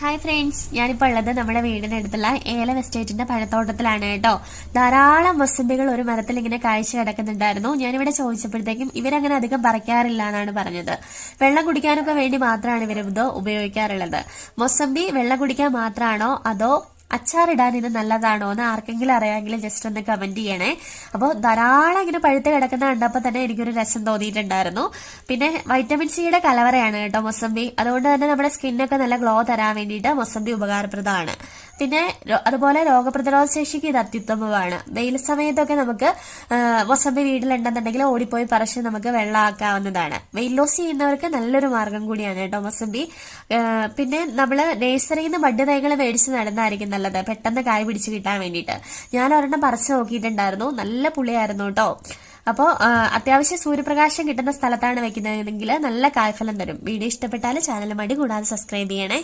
Hi friends ഞാനിപ്പോൾ ഉള്ളത് നമ്മുടെ വീടിനടുത്തുള്ള ഏലം എസ്റ്റേറ്റിന്റെ പഴത്തോട്ടത്തിലാണ് കേട്ടോ. ധാരാളം മൊസമ്പികൾ ഒരു മരത്തിൽ ഇങ്ങനെ കാഴ്ച കിടക്കുന്നുണ്ടായിരുന്നു ഞാനിവിടെ ചോദിച്ചപ്പോഴത്തേക്കും ഇവരങ്ങനെ അധികം പറിക്കാറില്ല എന്നാണ് പറഞ്ഞത്. വെള്ളം കുടിക്കാനൊക്കെ വേണ്ടി മാത്രമാണ് ഇവരിത് ഉപയോഗിക്കാറുള്ളത്. മൊസമ്പി വെള്ളം കുടിക്കാൻ മാത്രമാണോ അതോ അച്ചാറിടാൻ ഇത് നല്ലതാണോ എന്ന് ആർക്കെങ്കിലും അറിയാമെങ്കിൽ ജസ്റ്റ് ഒന്ന് കമന്റ് ചെയ്യണേ. അപ്പോൾ ധാരാളം ഇങ്ങനെ പഴുത്ത് കിടക്കുന്ന കണ്ടപ്പോൾ തന്നെ എനിക്കൊരു രസം തോന്നിയിട്ടുണ്ടായിരുന്നു. പിന്നെ വൈറ്റമിൻ സിയുടെ കലവറയാണ് കേട്ടോ മൊസമ്പി. അതുകൊണ്ട് തന്നെ നമ്മുടെ സ്കിന്നൊക്കെ നല്ല ഗ്ലോ തരാൻ വേണ്ടിയിട്ട് മൊസമ്പി ഉപകാരപ്രദമാണ്. പിന്നെ അതുപോലെ രോഗപ്രതിരോധ ശേഷിക്ക് ഇത് അത്യുത്തമമാണ്. വെയിൽ സമയത്തൊക്കെ നമുക്ക് ആ, മൊസമ്പി വീട്ടിലുണ്ടെന്നുണ്ടെങ്കിൽ ഓടിപ്പോയി പറിച്ച് നമുക്ക് വെള്ളമാക്കാവുന്നതാണ് വെയിൽ ലോസ് ചെയ്യുന്നവർക്ക് നല്ലൊരു മാർഗം കൂടിയാണ് കേട്ടോ വസമ്പി പിന്നെ നമ്മൾ നേഴ്സറിയിൽ നിന്ന് ബഡ് തൈകൾ മേടിച്ച് നടന്നായിരിക്കും നല്ലത്. പെട്ടെന്ന് കായ് പിടിച്ച് കിട്ടാൻ വേണ്ടിയിട്ട്. ഞാൻ ഒരെണ്ണം പറിച്ച് നോക്കിയിട്ടുണ്ടായിരുന്നു. നല്ല പുളിയായിരുന്നു കേട്ടോ. അപ്പോൾ അത്യാവശ്യം സൂര്യപ്രകാശം കിട്ടുന്ന സ്ഥലത്താണ് വെക്കുന്നതെങ്കിൽ നല്ല കായ്ഫലം തരും. വീഡിയോ ഇഷ്ടപ്പെട്ടാൽ ചാനൽ മടി കൂടാതെ സബ്സ്ക്രൈബ് ചെയ്യണേ.